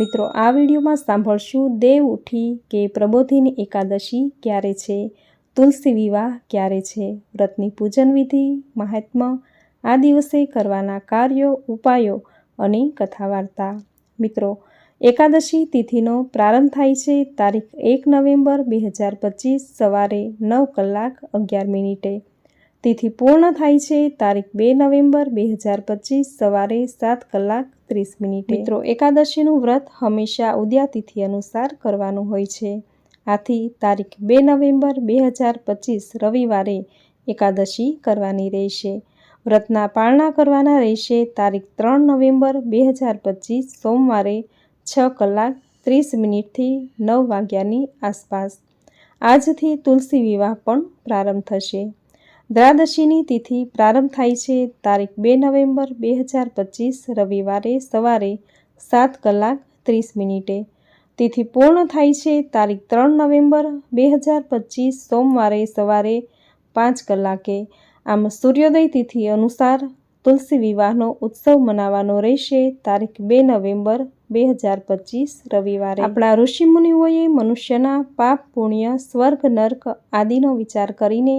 મિત્રો, આ વિડીયોમાં સાંભળશું દેવ ઉઠી કે પ્રબોધિની એકાદશી ક્યારે છે? તુલસી વિવાહ ક્યારે છે? વ્રતની પૂજન વિધિ મહાત્મ્ય આ દિવસે કરવાના કાર્યો, ઉપાયો અને કથા વાર્તા મિત્રો, એકાદશી તિથિનો પ્રારંભ થાય છે તારીખ એક નવેમ્બર બે હજાર પચીસ સવારે નવ કલાક અગિયાર મિનિટે. તિથિ પૂર્ણ થાય છે તારીખ બે નવેમ્બર બે હજાર પચીસ સવારે સાત કલાક ત્રીસ મિનિટે. મિત્રો, એકાદશીનું વ્રત હંમેશા ઉદ્યાતિથિ અનુસાર કરવાનું હોય છે. આથી તારીખ બે નવેમ્બર બે હજાર પચીસ રવિવારે એકાદશી કરવાની રહેશે. વ્રતના પાળના કરવાના રહેશે તારીખ ત્રણ નવેમ્બર બે હજાર પચીસ સોમવારે છ કલાક ત્રીસ મિનિટથી નવ વાગ્યાની આસપાસ. આજથી તુલસી વિવાહ પણ પ્રારંભ થશે. દ્વાદશીની તિથિ પ્રારંભ થાય છે તારીખ બે નવેમ્બર બે હજાર પચીસ રવિવારે સવારે સાત કલાક ત્રીસ મિનિટે. તિથિ પૂર્ણ થાય છે તારીખ ત્રણ નવેમ્બર બે હજાર પચીસ સોમવારે સવારે પાંચ કલાકે. આમ સૂર્યોદય તિથિ અનુસાર તુલસી વિવાહનો ઉત્સવ મનાવવાનો રહેશે તારીખ બે નવેમ્બર બે હજાર પચીસ રવિવારે. આપણા ઋષિમુનિઓએ મનુષ્યના પાપ, પુણ્ય, સ્વર્ગ, નર્ક આદિનો વિચાર કરીને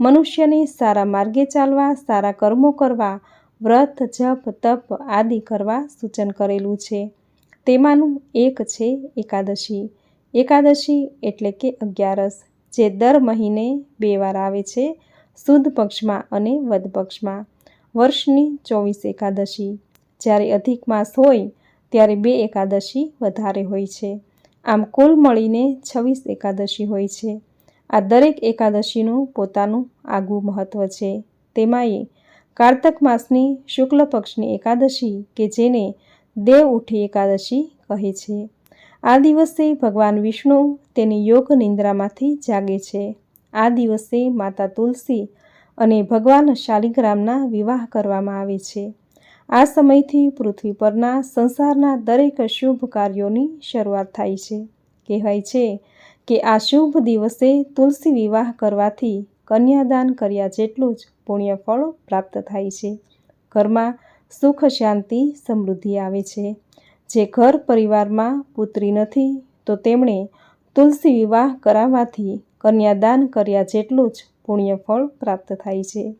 મનુષ્યને સારા માર્ગે ચાલવા, સારા કર્મો કરવા, વ્રત, જપ, તપ આદિ કરવા સૂચન કરેલું છે. તેમાંનું એક છે એકાદશી. એકાદશી એટલે કે અગિયારસ, જે દર મહિને બે વાર આવે છે સુદ પક્ષમાં અને વદ પક્ષમાં. વર્ષની ચોવીસ એકાદશી. જ્યારે અધિક માસ હોય, ત્યારે બે એકાદશી વધારે હોય છે. આમ કુલ મળીને છવ્વીસ એકાદશી હોય છે. આ દરેક એકાદશીનું પોતાનું આગવું મહત્ત્વ છે. તેમાંય કારતક માસની શુક્લ પક્ષની એકાદશી કે જેને દેવ ઉઠી એકાદશી કહે છે. આ દિવસે ભગવાન વિષ્ણુ તેની યોગ નિંદ્રામાંથી જાગે છે. આ દિવસે માતા તુલસી અને ભગવાન શાલિગ્રામના વિવાહ કરવામાં આવે છે. આ સમયથી પૃથ્વી પરના સંસારના દરેક શુભ કાર્યોની શરૂઆત થાય છે. કહેવાય છે કે આ શુભ દિવસે તુલસી વિવાહ કરવાથી કન્યાદાન કર્યા જેટલું જ પુણ્યફળ પ્રાપ્ત થાય છે. ઘરમાં સુખ, શાંતિ, સમૃદ્ધિ આવે છે. જે ઘર પરિવારમાં પુત્રી નથી, તો તેમણે તુલસી વિવાહ કરાવવાથી કન્યાદાન કર્યા જેટલું જ પુણ્યફળ પ્રાપ્ત થાય છે.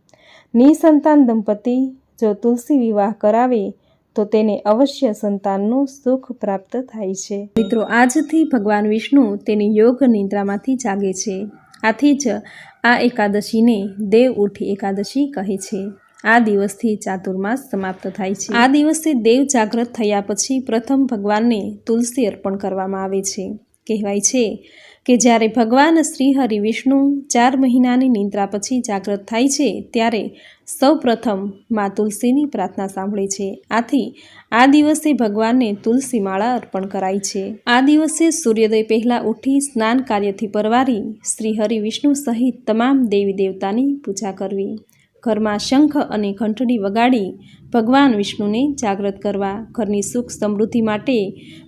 નિસંતાન દંપતી જો તુલસી વિવાહ કરાવે તો તેને અવશ્ય સંતાનનું સુખ પ્રાપ્ત થાય છે. મિત્રો, આજથી ભગવાન વિષ્ણુ તેની યોગ નિદ્રામાંથી જાગે છે. આથી જ આ એકાદશીને દેવ ઉઠી એકાદશી કહે છે. આ દિવસથી ચાતુર્માસ સમાપ્ત થાય છે. આ દિવસે દેવ જાગ્રત થયા પછી પ્રથમ ભગવાનને તુલસી અર્પણ કરવામાં આવે છે. કહેવાય છે કે જ્યારે ભગવાન શ્રી હરિ વિષ્ણુ ચાર મહિનાની નિંદ્રા પછી જાગ્રત થાય છે, ત્યારે સૌ પ્રથમ મા તુલસીની પ્રાર્થના સાંભળે છે. આથી આ દિવસે ભગવાનને તુલસી માળા અર્પણ કરાય છે. આ દિવસે સૂર્યોદય પહેલાં ઉઠી સ્નાન કાર્યથી પરવારી શ્રી હરિ વિષ્ણુ સહિત તમામ દેવી દેવતાની પૂજા કરવી. ઘરમાં શંખ અને ઘંટડી વગાડી ભગવાન વિષ્ણુને જાગ્રત કરવા ઘરની સુખ સમૃદ્ધિ માટે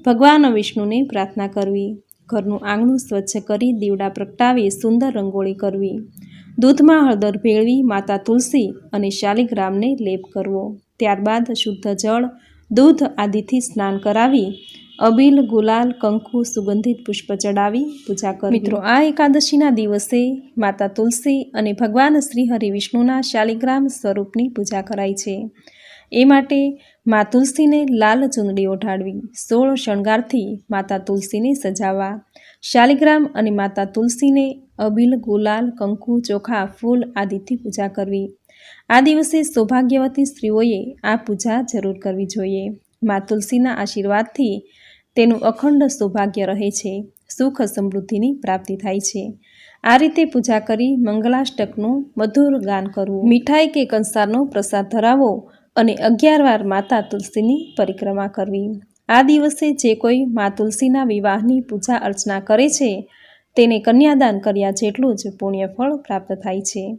ભગવાન વિષ્ણુને પ્રાર્થના કરવી. ઘરનું આંગણું સ્વચ્છ કરી દીવડા પ્રગટાવી સુંદર રંગોળી કરવી. દૂધમાં હળદર ભેળવી માતા તુલસી અને શાલિગ્રામને લેપ કરવો. ત્યારબાદ શુદ્ધ જળ, દૂધ આદિથી સ્નાન કરાવી અબીલ ગુલાલ કંકુ સુગંધિત પુષ્પ ચડાવી પૂજા કરી મિત્રો, આ એકાદશીના દિવસે માતા તુલસી અને ભગવાન શ્રી હરિ વિષ્ણુના શાલિગ્રામ સ્વરૂપની પૂજા કરાય છે. એ માટે મા તુલસીને લાલ ચુંદડી ઓઢાડવી, સોળ શણગારથી માતા તુલસીને સજાવવા, શાલિગ્રામ અને માતા તુલસીને અબીલ ગુલાલ કંકુ ચોખા ફૂલ આદિથી પૂજા કરવી. આ દિવસે સૌભાગ્યવતી સ્ત્રીઓએ આ પૂજા જરૂર કરવી જોઈએ. મા તુલસીના આશીર્વાદથી તેનું અખંડ સૌભાગ્ય રહે છે, સુખ સમૃદ્ધિની પ્રાપ્તિ થાય છે. આ રીતે પૂજા કરી મંગલાષ્ટકનું મધુર ગાન કરવું, મીઠાઈ કે કંસારનો પ્રસાદ ધરાવો અને અગિયાર વાર માતા તુલસીની પરિક્રમા કરવી. આ દિવસે જે કોઈ મા તુલસીના વિવાહની પૂજા અર્ચના કરે છે, તેને કન્યાદાન કર્યા જેટલું જ પુણ્યફળ પ્રાપ્ત થાય છે.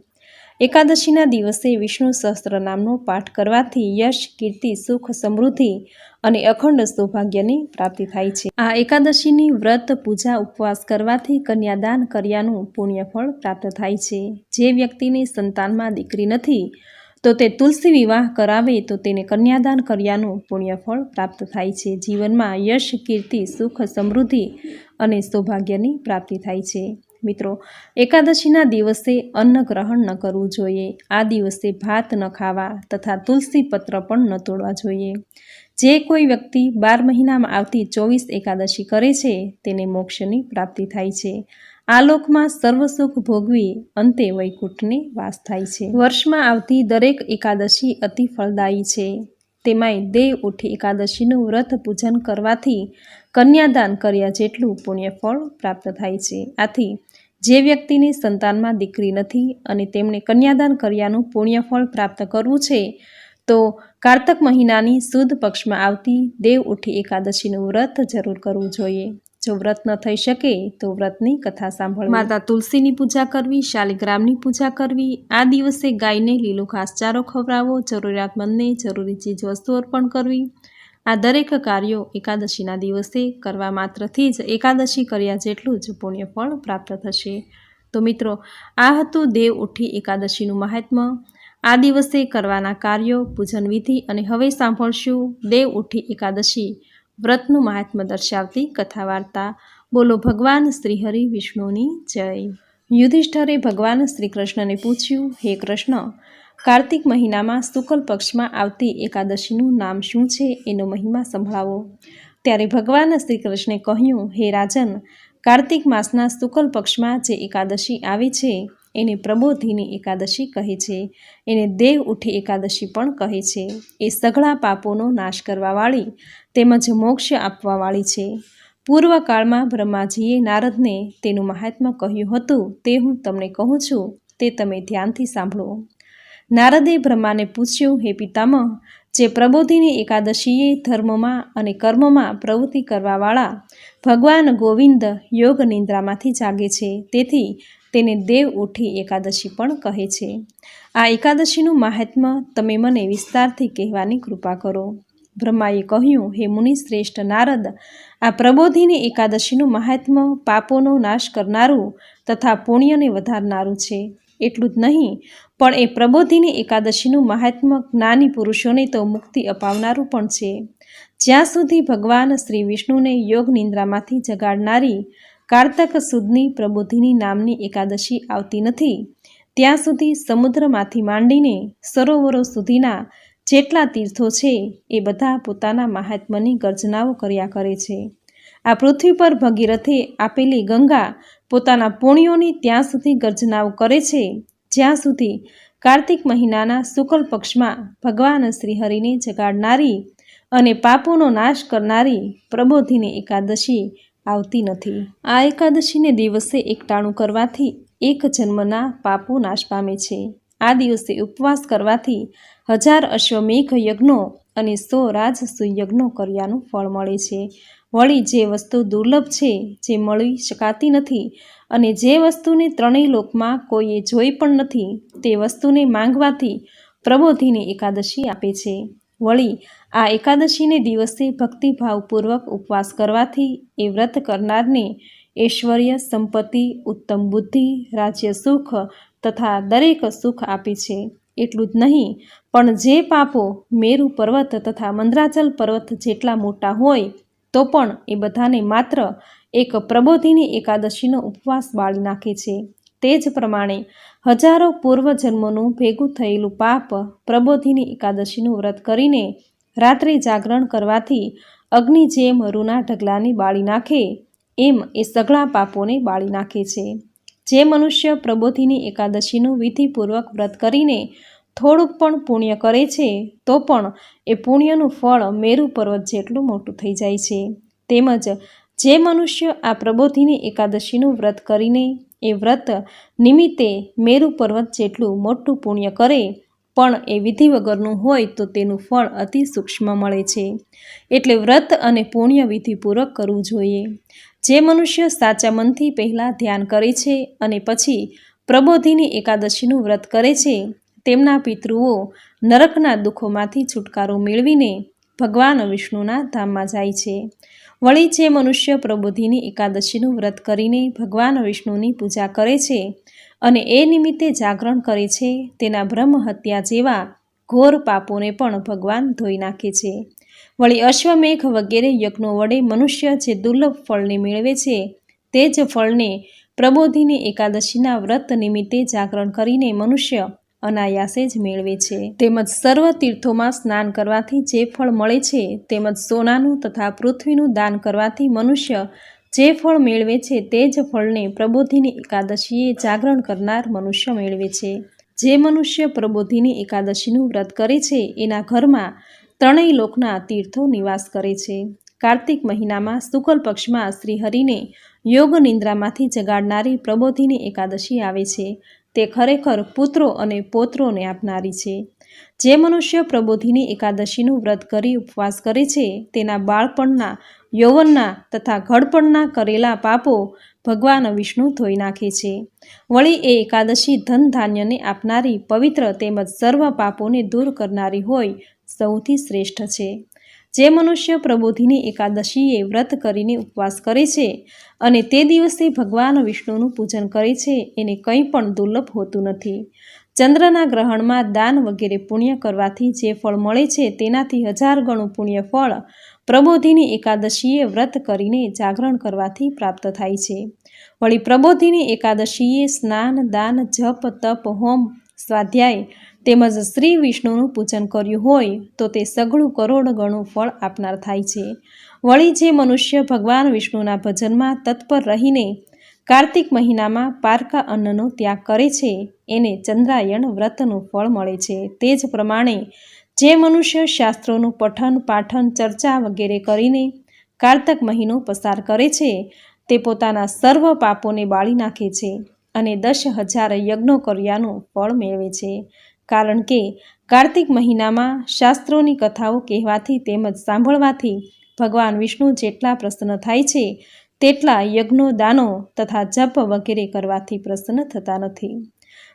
એકાદશીના દિવસે વિષ્ણુ સહસ્ત્ર નામનો પાઠ કરવાથી યશ, કીર્તિ, સુખ, સમૃદ્ધિ અને અખંડ સૌભાગ્યની પ્રાપ્તિ થાય છે. આ એકાદશીની વ્રત, પૂજા, ઉપવાસ કરવાથી કન્યાદાન કર્યાનું પુણ્યફળ પ્રાપ્ત થાય છે. જે વ્યક્તિની સંતાનમાં દીકરી નથી, તો તે તુલસી વિવાહ કરાવે તો તેને કન્યાદાન કર્યાનું પુણ્યફળ પ્રાપ્ત થાય છે. જીવનમાં યશ, કીર્તિ, સુખ, સમૃદ્ધિ અને સૌભાગ્યની પ્રાપ્તિ થાય છે. મિત્રો, એકાદશીના દિવસે અન્ન ગ્રહણ ન કરવું જોઈએ. આ દિવસે ભાત ન ખાવા તથા તુલસી પત્ર પણ ન તોડવા જોઈએ. જે કોઈ વ્યક્તિ બાર મહિનામાં આવતી ચોવીસ એકાદશી કરે છે, તેને મોક્ષની પ્રાપ્તિ થાય છે. આ લોકમાં સર્વસુખ ભોગવી અંતે વૈકુંઠની વાસ થાય છે. વર્ષમાં આવતી દરેક એકાદશી અતિ ફળદાયી છે. તેમાંય દેવ ઉઠી એકાદશીનું વ્રત પૂજન કરવાથી કન્યાદાન કર્યા જેટલું પુણ્યફળ પ્રાપ્ત થાય છે. આથી જે વ્યક્તિને સંતાનમાં દીકરી નથી અને તેમણે કન્યાદાન કર્યાનું પુણ્યફળ પ્રાપ્ત કરવું છે, તો કારતક મહિનાની સુદ પક્ષમાં આવતી દેવ ઉઠી એકાદશીનું વ્રત જરૂર કરવું જોઈએ. જો વ્રત ન થઈ શકે, તો વ્રતની કથા સાંભળવી. માતા તુલસીની પૂજા કરવી, શાલિગ્રામની પૂજા કરવી, આ દિવસે ગાયને લીલો ઘાસચારો ખવડાવવો, જરૂરિયાતમંદને જરૂરી ચીજ વસ્તુ અર્પણ કરવી. આ દરેક કાર્યો એકાદશીના દિવસે કરવા માત્રથી જ એકાદશી કર્યા જેટલું જ પુણ્યફળ પ્રાપ્ત થશે. તો મિત્રો, આ હતું દેવ ઉઠી એકાદશીનું મહાત્મ્ય આ દિવસે કરવાના કાર્યો, પૂજન વિધિ અને હવે સાંભળશું દેવ ઉઠી એકાદશી વ્રતનું મહાત્મ્ય દર્શાવતી કથા વાર્તા બોલો ભગવાન શ્રીહરિ વિષ્ણુની જય. યુધિષ્ઠરે ભગવાન શ્રી કૃષ્ણને પૂછ્યું, હે કૃષ્ણ કાર્તિક મહિનામાં શુક્લ પક્ષમાં આવતી એકાદશીનું નામ શું છે એનો મહિમા સંભળાવો. ત્યારે ભગવાન શ્રી કૃષ્ણે કહ્યું, હે રાજન, કાર્તિક માસના શુક્લ પક્ષમાં જે એકાદશી આવે છે, એને પ્રબોધિની એકાદશી કહે છે. એને દેવ ઉઠી એકાદશી પણ કહે છે. એ સઘળા પાપોનો નાશ કરવાવાળી તેમજ મોક્ષ આપવાવાળી છે. પૂર્વકાળમાં બ્રહ્માજીએ નારદને તેનું મહાત્મ્ય કહ્યું હતું, તે હું તમને કહું છું, તે તમે ધ્યાનથી સાંભળો. નારદે બ્રહ્માને પૂછ્યું, હે પિતામહ, જે પ્રબોધિની એકાદશીએ ધર્મમાં અને કર્મમાં પ્રવૃત્તિ કરવાવાળા ભગવાન ગોવિંદ યોગ નિંદ્રામાંથી જાગે છે, તેથી તેને દેવ ઉઠી એકાદશી પણ કહે છે. આ એકાદશીનું મહાત્મ્ય તમે મને વિસ્તારથી કહેવાની કૃપા કરો. બ્રહ્માએ કહ્યું, હે મુનિ શ્રેષ્ઠ નારદ, આ પ્રબોધિની એકાદશીનું મહાત્મ્ય પાપોનો નાશ કરનારું તથા પુણ્યને વધારનારું છે. એટલું જ નહીં, પણ એ પ્રબોધિની એકાદશીનું મહાત્મ્ય જ્ઞાની પુરુષોને તો મુક્તિ અપાવનારું પણ છે. જ્યાં સુધી ભગવાન શ્રી વિષ્ણુને યોગ નિંદ્રામાંથી જગાડનારી કારતક સુદની પ્રબોધિની નામની એકાદશી આવતી નથી, ત્યાં સુધી સમુદ્રમાંથી માંડીને સરોવરો સુધીના જેટલા તીર્થો છે, એ બધા પોતાના મહાત્માની ગર્જનાઓ કર્યા કરે છે. આ પૃથ્વી પર ભગીરથે આપેલી ગંગા પોતાના પુણ્યોની ત્યાં સુધી ગર્જનાઓ કરે છે. જ્યાં સુધી કાર્તિક મહિનાના શુકલ પક્ષમાં ભગવાન શ્રીહરિને જગાડનારી અને પાપોનો નાશ કરનારી પ્રબોધિની એકાદશી આવતી નથી. આ એકાદશીને દિવસે એકટાણું કરવાથી એક જન્મના પાપો નાશ પામે છે. આ દિવસે ઉપવાસ કરવાથી હજાર અશ્વમેઘ યજ્ઞો અને સો રાજસુયજ્ઞો કર્યાનું ફળ મળે છે. વળી જે વસ્તુ દુર્લભ છે જે મળી શકાતી નથી અને જે વસ્તુને ત્રણેય લોકમાં કોઈએ જોઈ પણ નથી, તે વસ્તુને માંગવાથી પ્રબોધિને એકાદશી આપે છે. વળી આ એકાદશીને દિવસે ભક્તિભાવપૂર્વક ઉપવાસ કરવાથી એ વ્રત કરનારને ઐશ્વર્ય, સંપત્તિ, ઉત્તમ બુદ્ધિ, રાજ્ય સુખ તથા દરેક સુખ આપે છે. એટલું જ નહીં, પણ જે પાપો મેરુ પર્વત તથા મંદ્રાચલ પર્વત જેટલા મોટા હોય તો પણ એ બધાને માત્ર એક પ્રબોધિની એકાદશીનો ઉપવાસ બાળી નાખે છે. તે જ પ્રમાણે હજારો પૂર્વજન્મોનું ભેગું થયેલું પાપ પ્રબોધિની એકાદશીનું વ્રત કરીને રાત્રે જાગરણ કરવાથી અગ્નિ જેમ રૂના ઢગલાને બાળી નાખે, એમ એ સઘળા પાપોને બાળી નાખે છે. જે મનુષ્ય પ્રબોધિની એકાદશીનું વિધિપૂર્વક વ્રત કરીને થોડુંક પણ પુણ્ય કરે છે, તો પણ એ પુણ્યનું ફળ મેરુ પર્વત જેટલું મોટું થઈ જાય છે. તેમજ જે મનુષ્ય આ પ્રબોધિની એકાદશીનું વ્રત કરીને એ વ્રત નિમિત્તે મેરુ પર્વત જેટલું મોટું પુણ્ય કરે, પણ એ વિધિ વગરનું હોય તો તેનું ફળ અતિ સૂક્ષ્મ મળે છે. એટલે વ્રત અને પુણ્ય વિધિપૂર્વક કરવું જોઈએ. જે મનુષ્ય સાચા મનથી પહેલાં ધ્યાન કરે છે અને પછી પ્રબોધિની એકાદશીનું વ્રત કરે છે તેમના પિતૃઓ નરકના દુઃખોમાંથી છુટકારો મેળવીને ભગવાન વિષ્ણુના ધામમાં જાય છે. વળી જે મનુષ્ય પ્રબોધિની એકાદશીનું વ્રત કરીને ભગવાન વિષ્ણુની પૂજા કરે છે અને એ નિમિત્તે જાગરણ કરે છે, તેના બ્રહ્મ હત્યા જેવા ઘોર પાપોને પણ ભગવાન ધોઈ નાખે છે. વળી અશ્વમેઘ વગેરે યજ્ઞો વડે મનુષ્ય જે દુર્લભ ફળને મેળવે છે, તે જ ફળને પ્રબોધિની એકાદશીના વ્રત નિમિત્તે જાગરણ કરીને મનુષ્ય અનાયાસે જ મેળવે છે. તેમજ સર્વ તીર્થોમાં સ્નાન કરવાથી જે ફળ મળે છે, તેમજ સોનાનું તથા પૃથ્વીનું દાન કરવાથી મનુષ્ય જે ફળ મેળવે છે, તે જ ફળને પ્રબોધિની એકાદશીએ જાગરણ કરનાર મનુષ્ય મેળવે છે. જે મનુષ્ય પ્રબોધિની એકાદશીનું વ્રત કરે છે, એના ઘરમાં ત્રણેય લોકના તીર્થો નિવાસ કરે છે. કાર્તિક મહિનામાં શુકલ પક્ષમાં શ્રીહરિને યોગ નિંદ્રામાંથી જગાડનારી પ્રબોધિની એકાદશી આવે છે. તે ખરેખર પુત્રો અને પોત્રોને આપનારી છે. જે મનુષ્ય પ્રબોધિની એકાદશીનું વ્રત કરી ઉપવાસ કરે છે, તેના બાળપણના, યૌવનના તથા ઘડપણના કરેલા પાપો ભગવાન વિષ્ણુ ધોઈ નાખે છે. વળી એ એકાદશી ધન ધાન્યને આપનારી પવિત્ર તેમજ સર્વ પાપોને દૂર કરનારી હોય સૌથી શ્રેષ્ઠ છે. જે મનુષ્ય પ્રબોધિની એકાદશીએ વ્રત કરીને ઉપવાસ કરે છે અને તે દિવસે ભગવાન વિષ્ણુનું પૂજન કરે છે, એને કંઈ પણ દુર્લભ હોતું નથી. ચંદ્રના ગ્રહણમાં દાન વગેરે પુણ્ય કરવાથી જે ફળ મળે છે, તેનાથી હજાર ગણું પુણ્ય ફળ પ્રબોધિની એકાદશીએ વ્રત કરીને જાગરણ કરવાથી પ્રાપ્ત થાય છે. વળી પ્રબોધિની એકાદશીએ સ્નાન, દાન, જપ, તપ, હોમ, સ્વાધ્યાય તેમજ શ્રી વિષ્ણુનું પૂજન કર્યું હોય તો તે સઘળું કરોડ ગણું ફળ આપનાર થાય છે. વળી જે મનુષ્ય ભગવાન વિષ્ણુના ભજનમાં તત્પર રહીને કાર્તિક મહિનામાં પારકા અન્નનો ત્યાગ કરે છે, એને ચંદ્રાયણ વ્રતનું ફળ મળે છે. તે જ પ્રમાણે જે મનુષ્ય શાસ્ત્રોનું પઠન, પાઠન, ચર્ચા વગેરે કરીને કાર્તક મહિનો પસાર કરે છે, તે પોતાના સર્વ પાપોને બાળી નાખે છે અને દસ હજાર યજ્ઞો કર્યાનું ફળ મેળવે છે. કારણ કે કાર્તિક મહિનામાં શાસ્ત્રોની કથાઓ કહેવાથી તેમજ સાંભળવાથી ભગવાન વિષ્ણુ જેટલા પ્રસન્ન થાય છે, તેટલા યજ્ઞો, દાનો તથા જપ વગેરે કરવાથી પ્રસન્ન થતા નથી.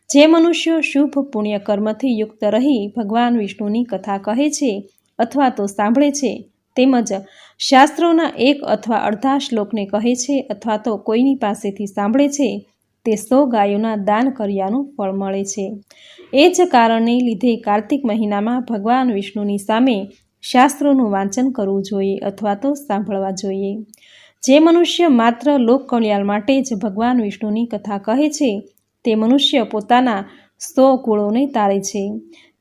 જે મનુષ્યો શુભ પુણ્ય કર્મથી યુક્ત રહી ભગવાન વિષ્ણુની કથા કહે છે અથવા તો સાંભળે છે, તેમજ શાસ્ત્રોના એક અથવા અડધા શ્લોકને કહે છે અથવા તો કોઈની પાસેથી સાંભળે છે તે સો ગાયોના દાન કર્યાનું ફળ મળે છે. એ જ કારણને લીધે કાર્તિક મહિનામાં ભગવાન વિષ્ણુની સામે શાસ્ત્રોનું વાંચન કરવું જોઈએ અથવા તો સાંભળવા જોઈએ. જે મનુષ્ય માત્ર લોક માટે જ ભગવાન વિષ્ણુની કથા કહે છે, તે મનુષ્ય પોતાના સો કુળોને તારે છે.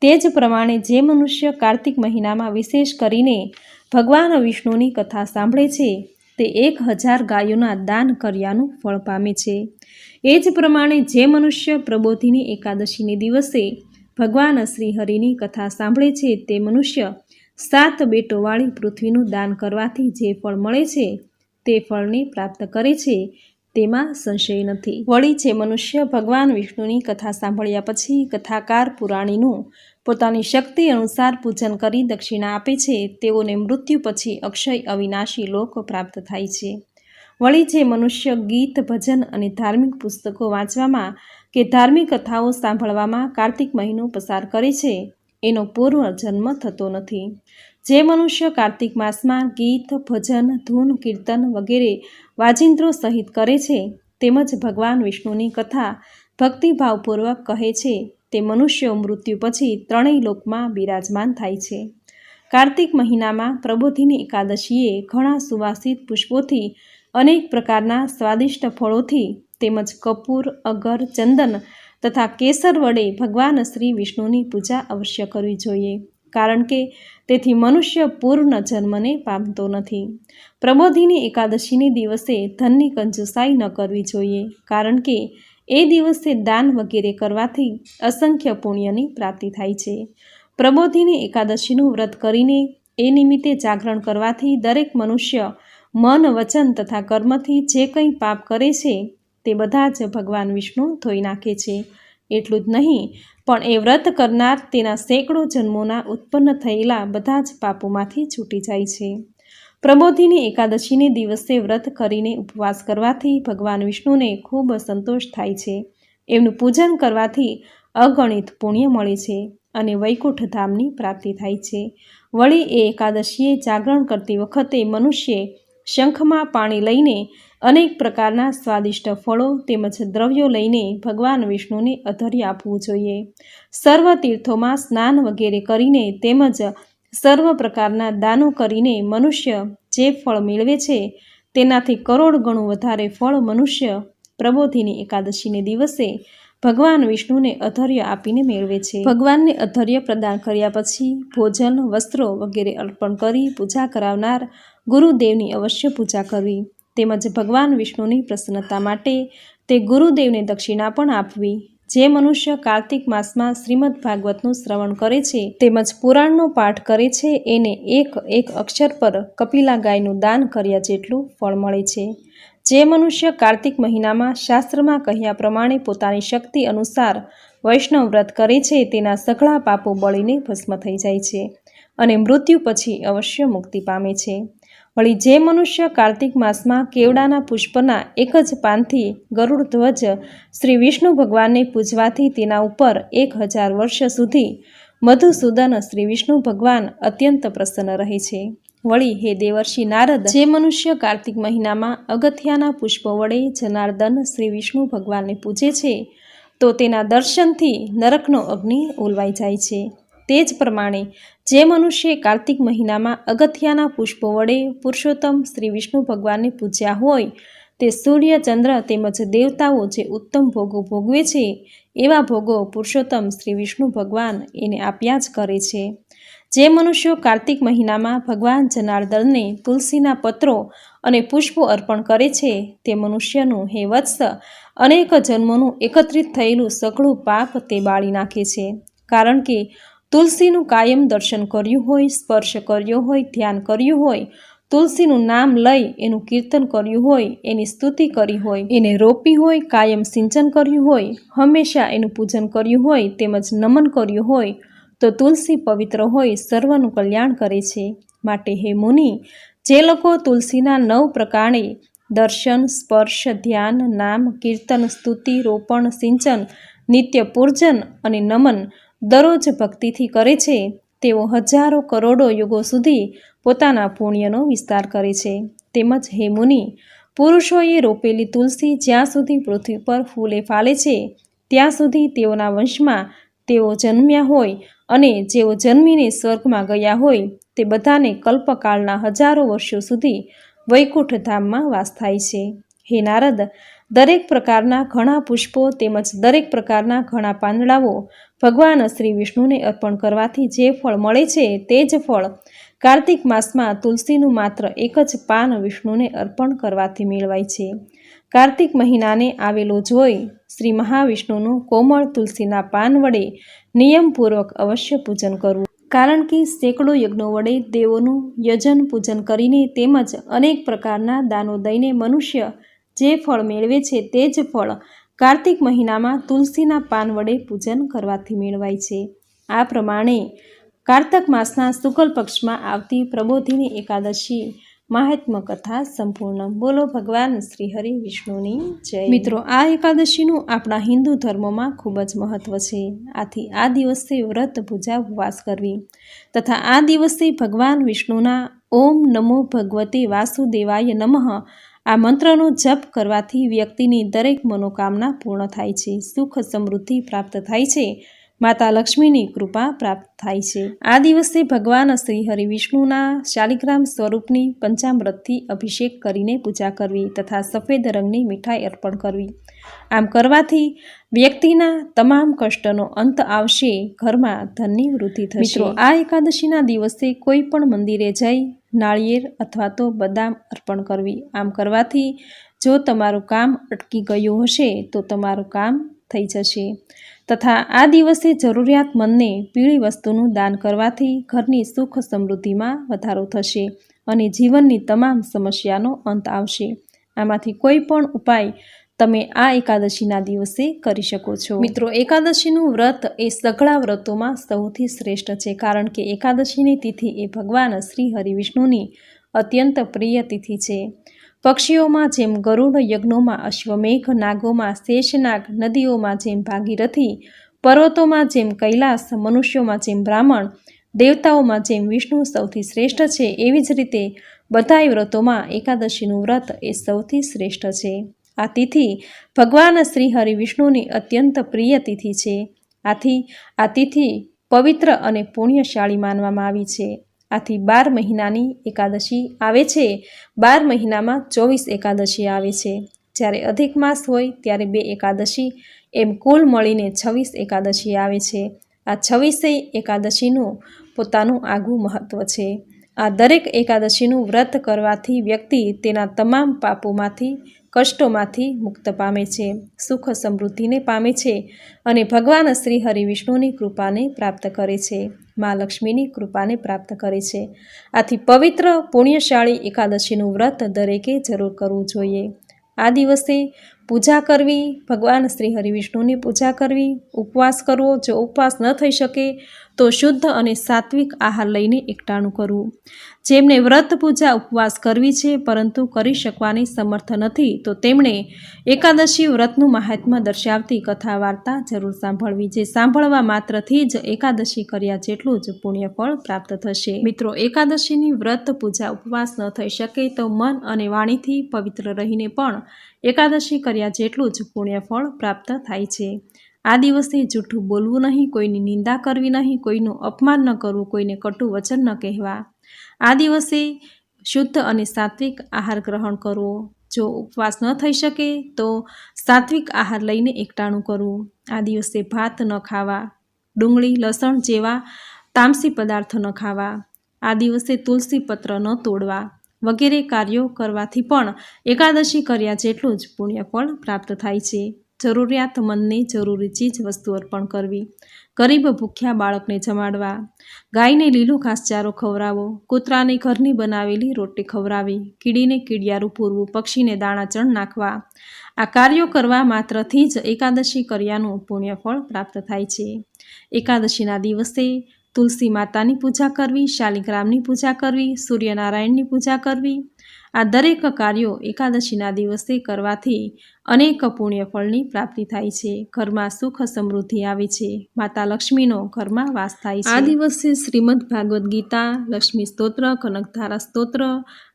તે જ પ્રમાણે જે મનુષ્ય કાર્તિક મહિનામાં વિશેષ કરીને ભગવાન વિષ્ણુની કથા સાંભળે છે, તે એક હજાર ગાયોના દાન કર્યાનું ફળ પામે છે. એ જ પ્રમાણે જે મનુષ્ય પ્રબોધિની એકાદશીને દિવસે ભગવાન શ્રીહરિની કથા સાંભળે છે, તે મનુષ્ય સાત બેટોવાળી પૃથ્વીનું દાન કરવાથી જે ફળ મળે છે, તે ફળને પ્રાપ્ત કરે છે, તેમાં સંશય નથી. વળી જે મનુષ્ય ભગવાન વિષ્ણુની કથા સાંભળ્યા પછી કથાકાર પુરાણીનું પોતાની શક્તિ અનુસાર પૂજન કરી દક્ષિણા આપે છે, તેઓને મૃત્યુ પછી અક્ષય અવિનાશી લોક પ્રાપ્ત થાય છે. વળી જે મનુષ્ય ગીત, ભજન અને ધાર્મિક પુસ્તકો વાંચવામાં કે ધાર્મિક કથાઓ સાંભળવામાં કાર્તિક મહિનો પસાર કરે છે, એનો પૂર્વ જન્મ થતો નથી. જે મનુષ્ય કાર્તિક માસમાં ગીત, ભજન, ધૂન, કીર્તન વગેરે વાજિંત્રો સહિત કરે છે, તેમજ ભગવાન વિષ્ણુની કથા ભક્તિભાવપૂર્વક કહે છે, તે મનુષ્યો મૃત્યુ પછી ત્રણેય લોકમાં બિરાજમાન થાય છે. કાર્તિક મહિનામાં પ્રબોધિની એકાદશીએ ઘણા સુવાસિત પુષ્પોથી અનેક પ્રકારના સ્વાદિષ્ટ ફળોથી તેમજ કપૂર, અગર, ચંદન તથા કેસર વડે ભગવાન શ્રી વિષ્ણુની પૂજા અવશ્ય કરવી જોઈએ. કારણ કે તેથી મનુષ્ય પૂર્ણ જન્મને પામતો નથી. પ્રબોધિની એકાદશીને દિવસે ધનની કંજુસાઈ ન કરવી જોઈએ. કારણ કે એ દિવસે દાન વગેરે કરવાથી અસંખ્ય પુણ્યની પ્રાપ્તિ થાય છે. પ્રબોધિની એકાદશીનું વ્રત કરીને એ નિમિત્તે જાગરણ કરવાથી દરેક મનુષ્ય મન, વચન તથા કર્મથી જે કંઈ પાપ કરે છે, તે બધા જ ભગવાન વિષ્ણુ ધોઈ નાખે છે. એટલું જ નહીં, પણ એ વ્રત કરનાર તેના સેંકડો જન્મોના ઉત્પન્ન થયેલા બધા જ પાપોમાંથી છૂટી જાય છે. પ્રબોધિની એકાદશીને દિવસે વ્રત કરીને ઉપવાસ કરવાથી ભગવાન વિષ્ણુને ખૂબ સંતોષ થાય છે. એમનું પૂજન કરવાથી અગણિત પુણ્ય મળે છે અને વૈકુંઠ ધામની પ્રાપ્તિ થાય છે. વળી એ એકાદશીએ જાગરણ કરતી વખતે મનુષ્ય શંખમાં પાણી લઈને અનેક પ્રકારના સ્વાદિષ્ટ ફળો તેમજ દ્રવ્યો લઈને ભગવાન વિષ્ણુને અધર્ય આપવું જોઈએ. સર્વ તીર્થોમાં સ્નાન વગેરે કરીને તેમજ સર્વ પ્રકારના દાનો કરીને મનુષ્ય જે ફળ મેળવે છે, તેનાથી કરોડ ગણું વધારે ફળ મનુષ્ય પ્રબોધિની એકાદશીને દિવસે ભગવાન વિષ્ણુને અધર્ય આપીને મેળવે છે. ભગવાનને અધર્ય પ્રદાન કર્યા પછી ભોજન, વસ્ત્રો વગેરે અર્પણ કરી પૂજા કરાવનાર ગુરુદેવની અવશ્ય પૂજા કરવી તેમજ ભગવાન વિષ્ણુની પ્રસન્નતા માટે તે ગુરુદેવને દક્ષિણા પણ આપવી. જે મનુષ્ય કાર્તિક માસમાં શ્રીમદ ભાગવતનું શ્રવણ કરે છે તેમજ પુરાણનો પાઠ કરે છે, એને એક એક અક્ષર પર કપિલા ગાયનું દાન કર્યા જેટલું ફળ મળે છે. જે મનુષ્ય કાર્તિક મહિનામાં શાસ્ત્રમાં કહ્યા પ્રમાણે પોતાની શક્તિ અનુસાર વૈષ્ણવ વ્રત કરે છે, તેના સઘળા પાપો બળીને ભસ્મ થઈ જાય છે અને મૃત્યુ પછી અવશ્ય મુક્તિ પામે છે. વળી જે મનુષ્ય કાર્તિક માસમાં કેવડાના પુષ્પના એક જ પાનથી ગરુડ ધ્વજ શ્રી વિષ્ણુ ભગવાનને પૂજવાથી તેના ઉપર એક હજાર વર્ષ સુધી મધુસૂદન શ્રી વિષ્ણુ ભગવાન અત્યંત પ્રસન્ન રહે છે. વળી હે દેવર્ષિ નારદ, જે મનુષ્ય કાર્તિક મહિનામાં અગથિયાના પુષ્પો વડે જનાર્દન શ્રી વિષ્ણુ ભગવાનને પૂજે છે, તો તેના દર્શનથી નરકનો અગ્નિ ઓલવાઈ જાય છે. તે જ પ્રમાણે જે મનુષ્ય કાર્તિક મહિનામાં અગથિયાના પુષ્પો વડે પુરુષોત્તમ શ્રી વિષ્ણુ ભગવાનને પૂજ્યા હોય, તે સૂર્ય, ચંદ્ર તેમજ દેવતાઓ જે ઉત્તમ ભોગો ભોગવે છે, એવા ભોગો પુરુષોત્તમ શ્રી વિષ્ણુ ભગવાન એને આપ્યા જ કરે છે. જે મનુષ્યો કાર્તિક મહિનામાં ભગવાન જનાર્દનને તુલસીના પત્રો અને પુષ્પો અર્પણ કરે છે, તે મનુષ્યનું હે વત્સ અનેક જન્મોનું એકત્રિત થયેલું સઘળું પાપ તે બાળી નાખે છે. કારણ કે તુલસીનું કાયમ દર્શન કર્યું હોય, સ્પર્શ કર્યો હોય, ધ્યાન કર્યું હોય, તુલસીનું નામ લઈ એનું કીર્તન કર્યું હોય, એની સ્તુતિ કરી હોય, એને રોપી હોય, કાયમ સિંચન કર્યું હોય, હંમેશા એનું પૂજન કર્યું હોય, તેમજ નમન કર્યું હોય, તો તુલસી પવિત્ર હોય, સર્વનું કલ્યાણ કરે છે. માટે હે મુનિ, જે લોકો તુલસીના નવ પ્રકારે દર્શન, સ્પર્શ, ધ્યાન, નામ, કીર્તન, સ્તુતિ, રોપણ, સિંચન, નિત્ય પૂર્જન અને નમન દરરોજ ભક્તિથી કરે છે, તેઓ હજારો કરોડો યુગો સુધી પોતાના પુણ્યનો વિસ્તાર કરે છે. તેમજ હે મુનિ, પુરુષોએ રોપેલી તુલસી જ્યાં સુધી પૃથ્વી પર ફૂલે ફાલે છે, ત્યાં સુધી તેઓના વંશમાં તેઓ જન્મ્યા હોય અને જેઓ જન્મીને સ્વર્ગમાં ગયા હોય, તે બધાને કલ્પકાળના હજારો વર્ષો સુધી વૈકુંઠ ધામમાં વાસ થાય છે. હે નારદ, દરેક પ્રકારના ઘણા પુષ્પો તેમજ દરેક પ્રકારના ઘણા પાંદડાઓ ભગવાન શ્રી વિષ્ણુને અર્પણ કરવાથી જે ફળ મળે છે તે જ ફળ. કાર્તિક માસમાં તુલસીનું માત્ર એક જ પાન વિષ્ણુને અર્પણ કરવાથી મેળવાય છે. કાર્તિક મહિનાને આવેલો જોઈ શ્રી મહાવિષ્ણુનું કોમળ તુલસીના પાન વડે નિયમપૂર્વક અવશ્ય પૂજન કરવું. કારણ કે સેંકડો યજ્ઞો વડે દેવોનું યજન પૂજન કરીને તેમજ અનેક પ્રકારના દાનો દઈને મનુષ્ય જે ફળ મેળવે છે તે જ ફળ કાર્તિક મહિનામાં તુલસીના પાન વડે પૂજન કરવાથી મેળવાય છે. આ પ્રમાણે કાર્તક માસના શુક્લ પક્ષમાં આવતી પ્રબોધિની એકાદશી મહાત્મ કથા સંપૂર્ણ. બોલો ભગવાન શ્રી હરિ વિષ્ણુની જય. મિત્રો, આ એકાદશીનું આપણા હિન્દુ ધર્મમાં ખૂબ જ મહત્વ છે. આથી આ દિવસે વ્રત, પૂજા, ઉપવાસ કરવી તથા આ દિવસે ભગવાન વિષ્ણુના ઓમ નમો ભગવતે વાસુદેવાય નમઃ આ મંત્રનો જપ કરવાથી વ્યક્તિની દરેક મનોકામના પૂર્ણ થાય છે, સુખ સમૃદ્ધિ પ્રાપ્ત થાય છે, માતા લક્ષ્મીની કૃપા પ્રાપ્ત થાય છે. આ દિવસે ભગવાન શ્રી હરિ વિષ્ણુના શાલિગ્રામ સ્વરૂપની પંચામૃતથી અભિષેક કરીને પૂજા કરવી તથા સફેદ રંગની મીઠાઈ અર્પણ કરવી. આમ કરવાથી વ્યક્તિના તમામ કષ્ટનો અંત આવશે, ઘરમાં ધનની વૃદ્ધિ થશે. આ એકાદશીના દિવસે કોઈ પણ મંદિરે જઈ નાળિયેર અથવા તો બદામ અર્પણ કરવી. આમ કરવાથી જો તમારું કામ અટકી ગયું હશે, તો તમારું કામ થઈ જશે. તથા આ દિવસે જરૂરિયાતમંદને પીળી વસ્તુનું દાન કરવાથી ઘરની સુખ સમૃદ્ધિમાં વધારો થશે અને જીવનની તમામ સમસ્યાનો અંત આવશે. આમાંથી કોઈ પણ ઉપાય તમે આ એકાદશીના દિવસે કરી શકો છો. મિત્રો, એકાદશીનું વ્રત એ સઘળા વ્રતોમાં સૌથી શ્રેષ્ઠ છે, કારણ કે એકાદશીની તિથિ એ ભગવાન શ્રી હરિવિષ્ણુની અત્યંત પ્રિય તિથિ છે. પક્ષીઓમાં જેમ ગરુડ યજ્ઞોમાં અશ્વમેઘ, નાગોમાં શેષનાગ, નદીઓમાં જેમ ભાગીરથી, પર્વતોમાં જેમ કૈલાસ, મનુષ્યોમાં જેમ બ્રાહ્મણ, દેવતાઓમાં જેમ વિષ્ણુ સૌથી શ્રેષ્ઠ છે, એવી જ રીતે બધાય વ્રતોમાં એકાદશીનું વ્રત એ સૌથી શ્રેષ્ઠ છે. આ તિથિ ભગવાન શ્રી હરિ વિષ્ણુની અત્યંત પ્રિય તિથિ છે. આથી આ તિથિ પવિત્ર અને પુણ્યશાળી માનવામાં આવી છે. આથી બાર મહિનાની એકાદશી આવે છે. બાર મહિનામાં ચોવીસ એકાદશી આવે છે. જ્યારે અધિક માસ હોય ત્યારે બે એકાદશી, એમ કુલ મળીને છવ્વીસ એકાદશી આવે છે. આ છવ્વીસેય એકાદશીનું પોતાનું આગવું મહત્ત્વ છે. આ દરેક એકાદશીનું વ્રત કરવાથી વ્યક્તિ તેના તમામ પાપોમાંથી કષ્ટોમાંથી મુક્ત પામે છે, સુખ સમૃદ્ધિને પામે છે અને ભગવાન શ્રી હરિવિષ્ણુની કૃપાને પ્રાપ્ત કરે છે, મા લક્ષ્મીની કૃપાને પ્રાપ્ત કરે છે. આથી પવિત્ર પુણ્યશાળી એકાદશીનું વ્રત દરેકે જરૂર કરવું જોઈએ. આ દિવસે પૂજા કરવી, ભગવાન શ્રી હરિવિષ્ણુની પૂજા કરવી, ઉપવાસ કરવો, જો ઉપવાસ ન થઈ શકે, તો શુદ્ધ અને સાત્વિક આહાર લઈને એકટાણું કરવું. જેમને વ્રત પૂજા ઉપવાસ કરવી છે, પરંતુ કરી શકવાની સમર્થ નથી, તો તેમણે એકાદશી વ્રતનું મહાત્મ્ય દર્શાવતી કથા વાર્તા જરૂર સાંભળવી, જે સાંભળવા માત્રથી જ એકાદશી કર્યા જેટલું જ પુણ્યફળ પ્રાપ્ત થશે. મિત્રો, એકાદશીની વ્રત પૂજા ઉપવાસ ન થઈ શકે, તો મન અને વાણીથી પવિત્ર રહીને પણ એકાદશી કર્યા જેટલું જ પુણ્યફળ પ્રાપ્ત થાય છે. આ દિવસે જૂઠું બોલવું નહીં, કોઈની નિંદા કરવી નહીં, કોઈનું અપમાન ન કરવું, કોઈને કટુ વચન ન કહેવા. આ દિવસે શુદ્ધ અને સાત્વિક આહાર ગ્રહણ કરવો. જો ઉપવાસ ન થઈ શકે, તો સાત્વિક આહાર લઈને એકટાણું કરવું. આ દિવસે ભાત ન ખાવા, ડુંગળી, લસણ જેવા તામસી પદાર્થો ન ખાવા. આ દિવસે તુલસી પત્ર ન તોડવા. વગેરે કાર્યો કરવાથી પણ એકાદશી કર્યા જેટલું જ પુણ્યફળ પ્રાપ્ત થાય છે. જરૂરિયાતમંદને જરૂરી ચીજ વસ્તુ અર્પણ કરવી. ગરીબ ભૂખ્યા બાળકને જમાડવા. ગાયને લીલો ઘાસચારો ખવડાવો. કૂતરાને ઘરની બનાવેલી રોટી ખવડાવી. કીડીને કીડિયારું પૂરવું. પક્ષીને દાણા ચણ નાખવા. આ કાર્યો કરવા માત્રથી જ એકાદશી કર્યાનું પુણ્યફળ પ્રાપ્ત થાય છે. એકાદશીના દિવસે તુલસી માતાની પૂજા કરવી, શાલિગ્રામની પૂજા કરવી, સૂર્યનારાયણની પૂજા કરવી. આ દરેક કાર્યો એકાદશીના દિવસે કરવાથી અનેક પુણ્યફળની પ્રાપ્તિ થાય છે. ઘરમાં સુખ સમૃદ્ધિ આવે છે. માતા લક્ષ્મીનો ઘરમાં વાસ થાય છે. આ દિવસે શ્રીમદ ભાગવદ્ ગીતા લક્ષ્મી સ્તોત્ર કનકધારા સ્તોત્ર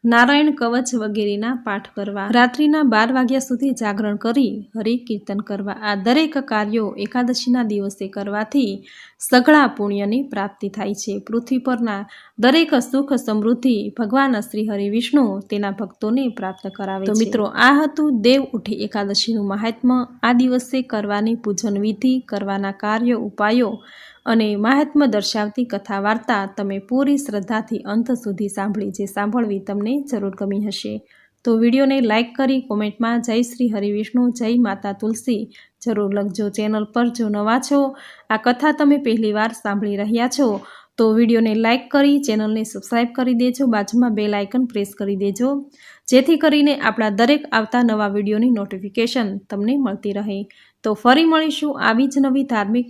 નારાયણ કવચ વગેરેના પાઠ કરવા રાત્રિના બાર વાગ્યા સુધી જાગરણ કરી હરિ કીર્તન કરવા આ દરેક કાર્યો એકાદશીના દિવસે કરવાથી સઘળા પુણ્યની પ્રાપ્તિ થાય છે. પૃથ્વી પરના દરેક સુખ સમૃદ્ધિ ભગવાન શ્રી હરિ વિષ્ણુ તેના ભક્તોને પ્રાપ્ત કરાવે તો મિત્રો આ હતું દેવ ઉઠી એકાદશીનું મહાત્મ્ય આ દિવસે કરવાની પૂજન વિધિ, કરવાના કાર્ય, ઉપાયો અને મહાત્મ્ય દર્શાવતી કથા વાર્તા તમે પૂરી શ્રદ્ધાથી અંત સુધી સાંભળી જે સાંભળવી તમને જરૂર ગમી હશે. તો વિડીયોને લાઇક કરી કોમેન્ટમાં જય શ્રી હરિવિષ્ણુ જય માતા તુલસી જરૂર લખજો ચેનલ પર જો નવા છો. આ કથા તમે પહેલીવાર સાંભળી રહ્યા છો. તો વિડીયોને લાઇક કરી, ચેનલને સબસ્ક્રાઈબ કરી દેજો, બાજુમાં બે લાઇકન પ્રેસ કરી દેજો, જેથી કરીને આપણા દરેક આવતા નવા વિડીયોની નોટિફિકેશન તમને મળતી રહે. તો ફરી મળીશું આવી જ નવી ધાર્મિક